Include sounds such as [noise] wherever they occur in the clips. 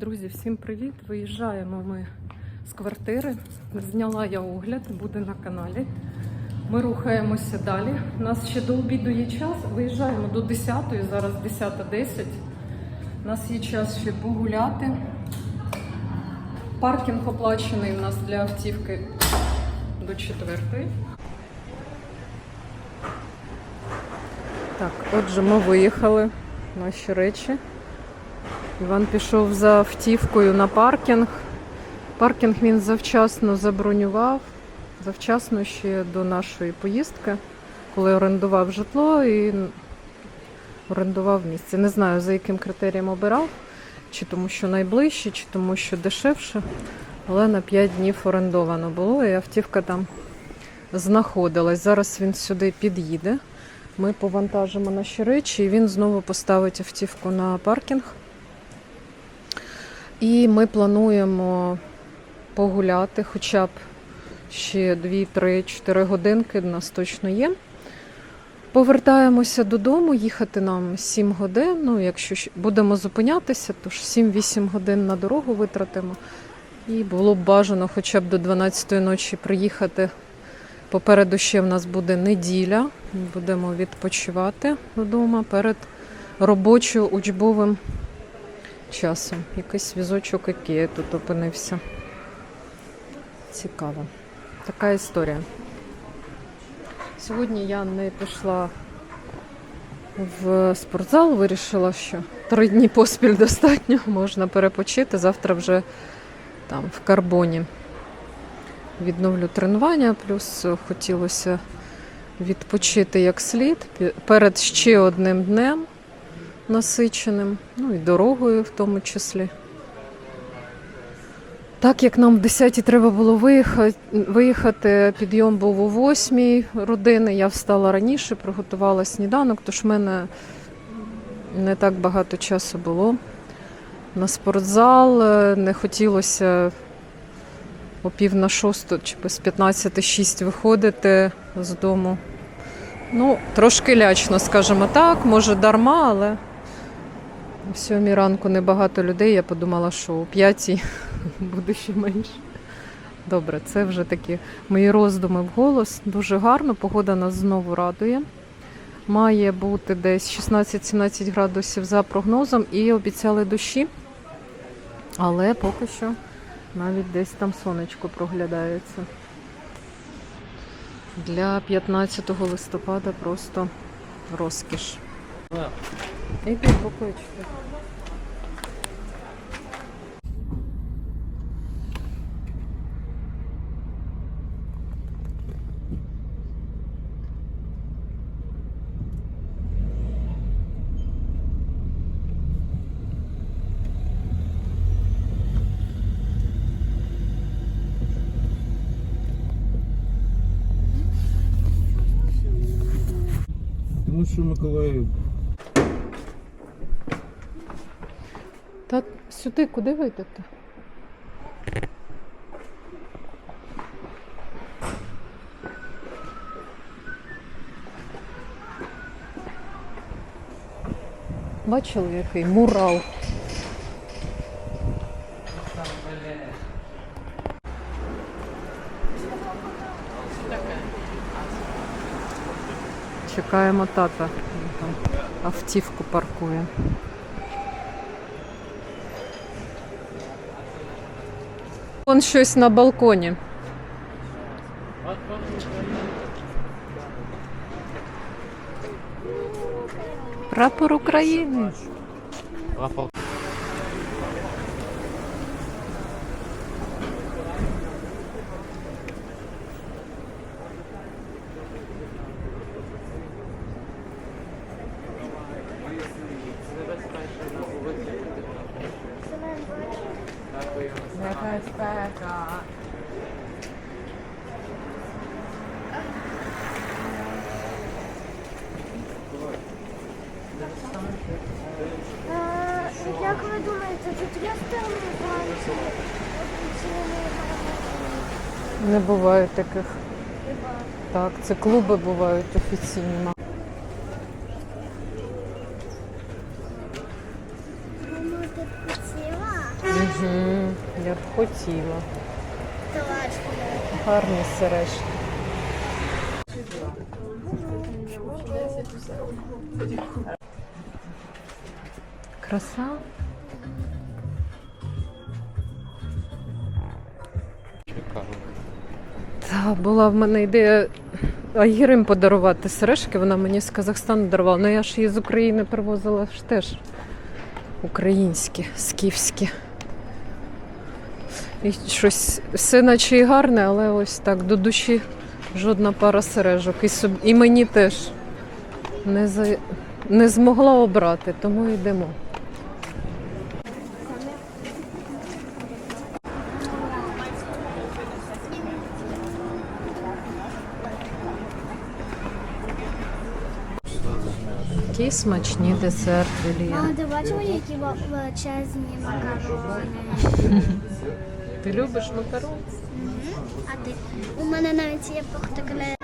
Друзі, всім привіт! Виїжджаємо ми з квартири. Зняла я огляд, буде на каналі. Ми рухаємося далі. У нас ще до обіду є час. Виїжджаємо до 10-ї, зараз 10.10. У нас є час ще погуляти. Паркінг оплачений у нас для автівки до 4. Так, отже, ми виїхали. Наші речі. Іван пішов за автівкою на паркінг. Паркінг він завчасно забронював, завчасно ще до нашої поїздки, коли орендував житло і орендував місце. Не знаю, за яким критерієм обирав, чи тому, що найближче, чи тому, що дешевше. Але на 5 днів орендовано було, і автівка там знаходилась. Зараз він сюди під'їде. Ми повантажимо наші речі, і він знову поставить автівку на паркінг. І ми плануємо погуляти хоча б ще 2, 3, 4 годинки, у нас точно є. Повертаємося додому, їхати нам 7 годин. Ну, якщо будемо зупинятися, то ж 7-8 годин на дорогу витратимо. І було б бажано хоча б до 12-ї ночі приїхати. Попереду ще в нас буде неділя. Будемо відпочивати вдома перед робочо-учбовим часом. Якийсь візочок Ікея тут опинився. Цікаво. Така історія. Сьогодні я не пішла в спортзал, вирішила, що три дні поспіль достатньо, можна перепочити. Завтра вже там в карбоні відновлю тренування, плюс хотілося відпочити як слід перед ще одним днем насиченим, ну і дорогою в тому числі. Так як нам в 10 треба було виїхати, виїхати, підйом був о 8 родини, я встала раніше, приготувала сніданок, тож в мене не так багато часу було на спортзал. Е, Не хотілося о пів на шосту чи без 15-6 виходити з дому. Ну, трошки лячно, скажімо так, може дарма, але о сьомій ранку небагато людей. Я подумала, що о п'ятій [laughs] буде ще менше. Добре, це вже такі мої роздуми вголос. Дуже гарно, погода нас знову радує. Має бути десь 16-17 градусів за прогнозом і обіцяли дощі. Але поки що навіть десь там сонечко проглядається. Для 15 листопада просто розкіш. Іди, буквочки. Тому що Миколаїв сюди куди вийдете? Бачили, який мурал. Чекаємо тата. Автівку паркує. Вон щось на балконі. Прапор України. Небезпека. Е, Як ви думаєте, тут є стильний банці? Не буває таких. Так, це клуби бувають офіційні. Талачку. Гарні сережки. Краса. Та була в мене ідея Айгірим подарувати сережки. Вона мені з Казахстану дарувала. Ну я ж її з України привозила ж теж українські, скіфські. І щось все наче і гарне, але ось так до душі жодна пара сережок. І, соб... і мені теж не, за... не змогла обрати, тому йдемо. Які смачні десерти, Лія. Мама, ти бачила, які величезні макарони? [laughs] Ти любиш макарон? А ти? У мене навіть є похтокле.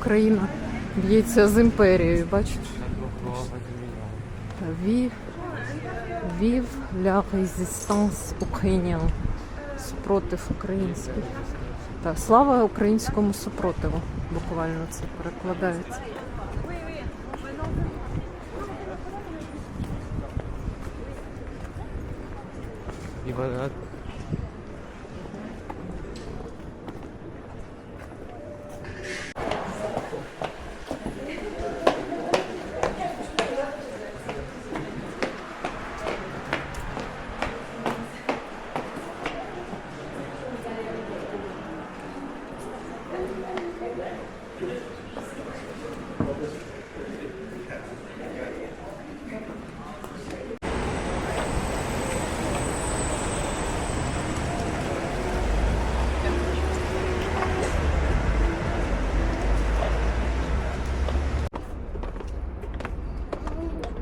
Україна б'ється з імперією, бачиш? Вів, вів ля резистанс українян. Супротив український. Так, слава українському супротиву. Буквально це перекладається. І вона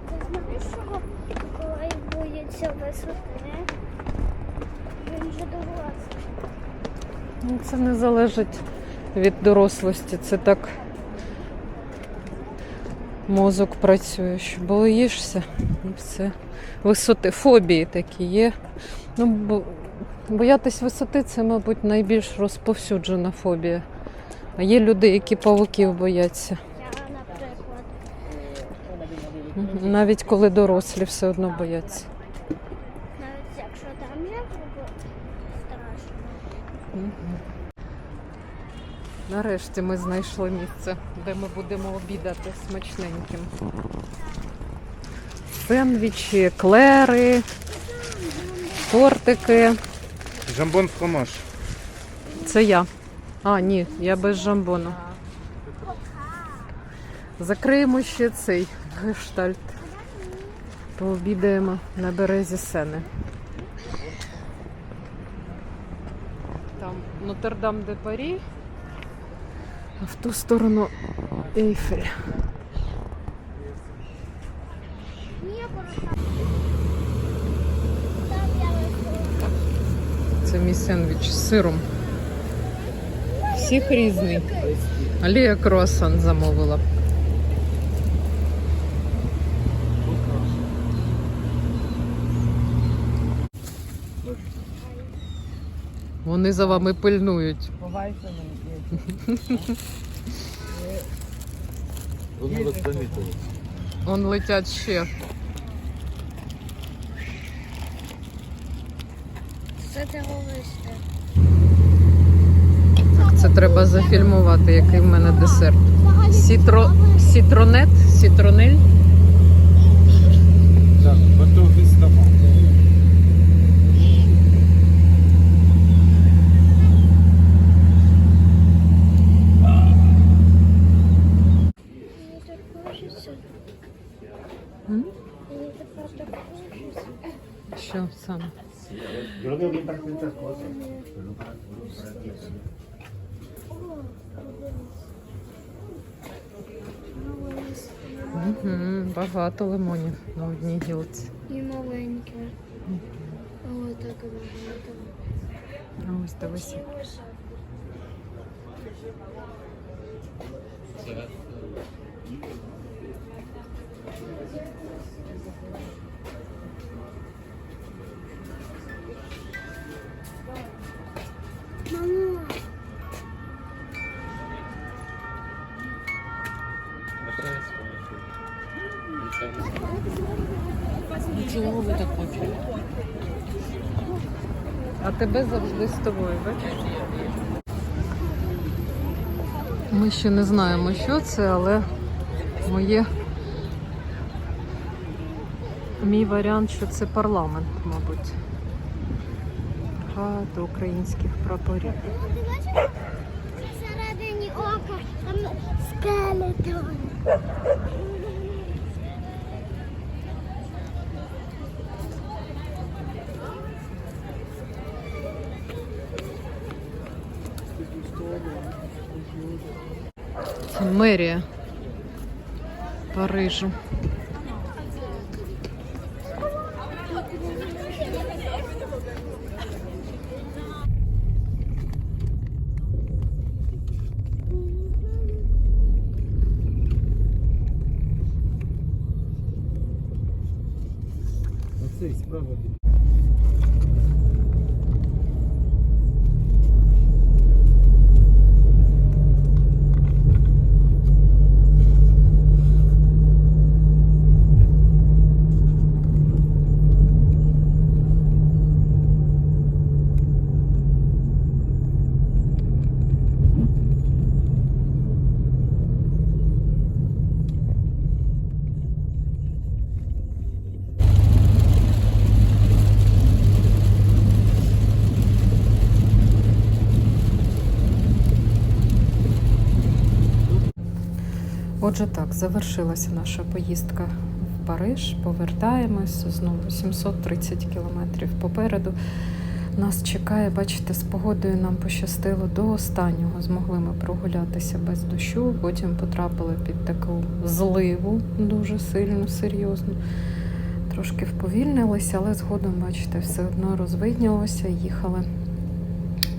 Ти знаєш, що коли боїться висоти? Він же дорослий. Ну, Це не залежить від дорослості. Це так мозок працює, що боїшся і все. Висоти, фобії такі є. Ну, бо, боятись висоти це, мабуть, найбільш розповсюджена фобія. А є люди, які павуків бояться. Навіть коли дорослі все одно бояться. навіть якщо там є робота, страшно. Мгм. Нарешті ми знайшли місце, де ми будемо обідати смачненьким. Сендвічі, клери, тортики. Жамбон фромаж. Це я. А, ні, я без жамбону. Закриємо ще цей гештальт. Пообідаємо на березі Сени. Там Нотр-Дам де Парі, а в ту сторону Ейфель. Ні, просто там я виходила. Це мій сендвіч з сиром. Всіх різний. Алія круасан замовила. Вони за вами пильнують. Он летять ще. Що ти говориш? Так, це треба зафільмувати, який в мене десерт. Сітро... Сітронет, сітронель. багато лимонів на одній гілці. І маленьке. О, так багато. А ось дивись. Мамо, Тебе завжди з тобою, бачиш? Ми ще не знаємо, що це, але моє. Мій варіант, що це парламент, мабуть. Багато українських прапорів. всередині ока, там скелетон. Мерія Парижу. Оцей справа. Отже, так, завершилася наша поїздка в Париж. Повертаємось знову 730 кілометрів попереду. Нас чекає, бачите, з погодою нам пощастило до останнього. Змогли ми прогулятися без дощу. Потім потрапили під таку зливу дуже сильну, серйозну. Трошки вповільнилися, але згодом, бачите, все одно розвиднілося. Їхали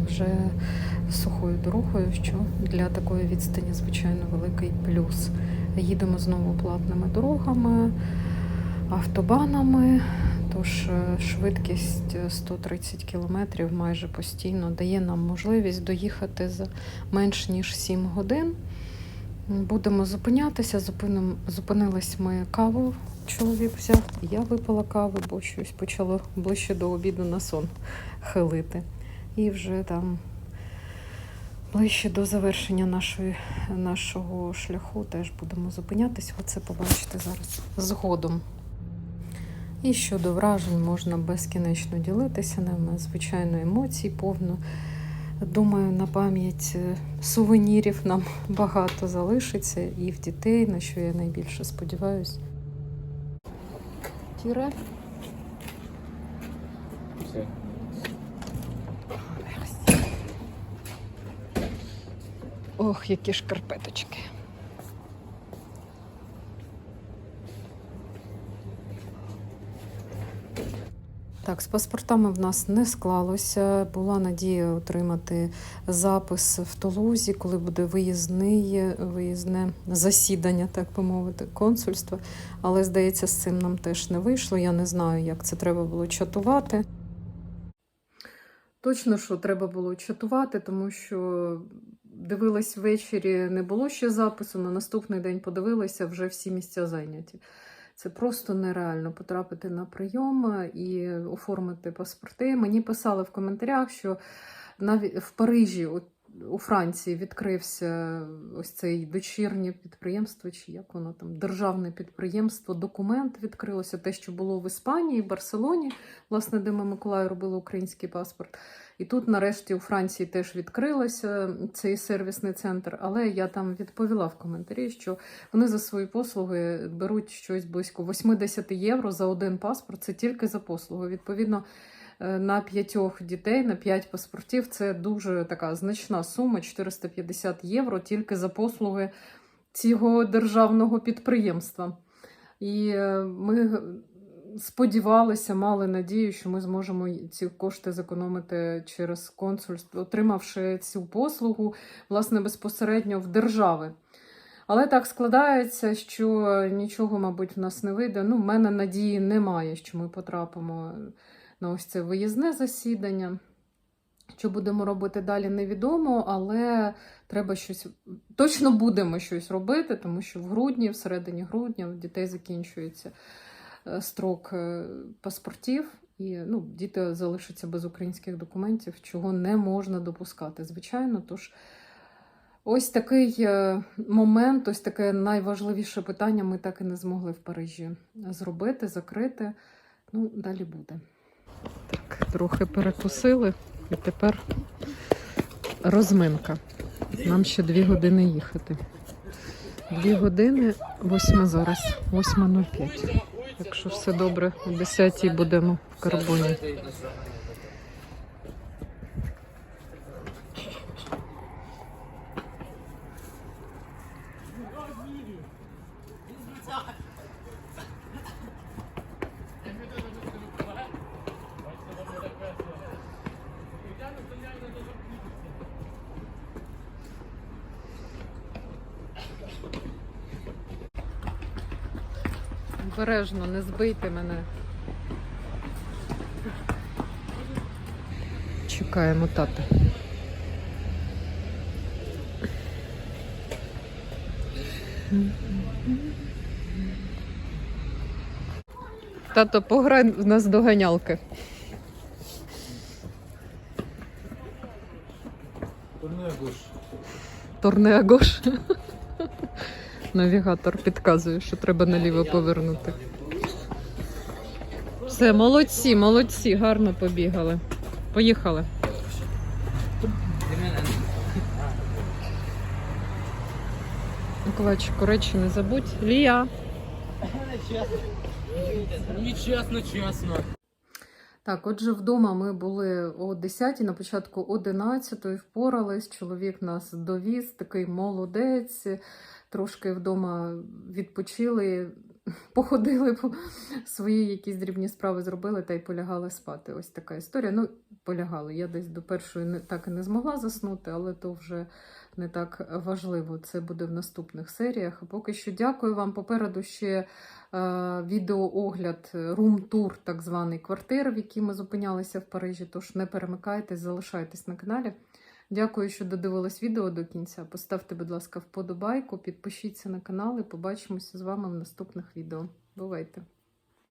вже сухою дорогою, що для такої відстані, звичайно, великий плюс. Їдемо знову платними дорогами, автобанами. Тож е, швидкість е, 130 км майже постійно дає нам можливість доїхати за менш ніж 7 годин. Будемо зупинятися. Зупиним, зупинились ми каву. Чоловік взяв, я випила каву, бо щось почало ближче до обіду на сон хилити. І вже там ближче до завершення нашої, нашого шляху теж будемо зупинятись. Ви це побачите зараз згодом. І щодо вражень можна безкінечно ділитися ними. Звичайно, емоцій повно. Думаю, на пам'ять е, сувенірів нам [laughs] багато залишиться і в дітей, на що я найбільше сподіваюся. Тіре. Все. Ох, які шкарпеточки. Так, з паспортами в нас не склалося. Була надія отримати запис в Тулузі, коли буде виїзний, виїзне засідання, так би мовити, консульства. Але, здається, з цим нам теж не вийшло. Я не знаю, як це треба було чатувати. Точно, що треба було чатувати, тому що дивилась ввечері, не було ще запису. На наступний день подивилася, вже всі місця зайняті. Це просто нереально потрапити на прийом і оформити паспорти. Мені писали в коментарях, що навіть в Парижі, у Франції, відкрився ось цей дочірнє підприємство, чи як воно там, державне підприємство, документ відкрилося, те, що було в Іспанії, в Барселоні, власне, де ми Миколаю робили український паспорт. І тут, нарешті, у Франції теж відкрилося цей сервісний центр, але я там відповіла в коментарі, що вони за свої послуги беруть щось близько 80 євро за один паспорт. Це тільки за послугу. Відповідно, е, на п'ятьох дітей, на п'ять паспортів це дуже така значна сума 450 євро тільки за послуги цього державного підприємства. І е, ми сподівалися, мали надію, що ми зможемо ці кошти зекономити через консульство, отримавши цю послугу власне безпосередньо в держави. Але так складається, що нічого, мабуть, в нас не вийде. Ну, в мене надії немає, що ми потрапимо на ось це виїзне засідання. Що будемо робити далі, невідомо, але треба щось. Точно будемо щось робити, тому що в грудні, в середині грудня, дітей закінчується строк е, паспортів, і ну, діти залишаться без українських документів, чого не можна допускати, звичайно. Тож ось такий е, момент, ось таке найважливіше питання ми так і не змогли в Парижі зробити, закрити. Ну, далі буде. Так, трохи перекусили, і тепер розминка. Нам ще дві години їхати. Дві години, восьма зараз, 8.05. Якщо все добре, о 10 будемо в карбоні. Обережно, не збийте мене. Чекаємо тата. Тато, пограй в нас доганялки. Торнеагош. Навігатор підказує, що треба наліво повернути. Все, молодці, молодці, гарно побігали. Поїхали. Миколайчику, речі не забудь. Лія. Нечесно, чесно. Так, отже, вдома ми були о 10 на початку 11 впорались. Чоловік нас довіз, такий молодець. Трошки вдома відпочили, [laughs] походили по свої якісь дрібні справи зробили та й полягали спати. Ось така історія. Ну, полягали. Я десь до першої не так і не змогла заснути, але то вже не так важливо. Це буде в наступних серіях. Поки що дякую вам. Попереду ще е, відеоогляд рум-тур, так званий квартир, в якій ми зупинялися в Парижі. Тож не перемикайтесь, залишайтесь на каналі. Дякую, що додивились відео до кінця. Поставте, будь ласка, вподобайку, підпишіться на канал і побачимося з вами в наступних відео. Бувайте!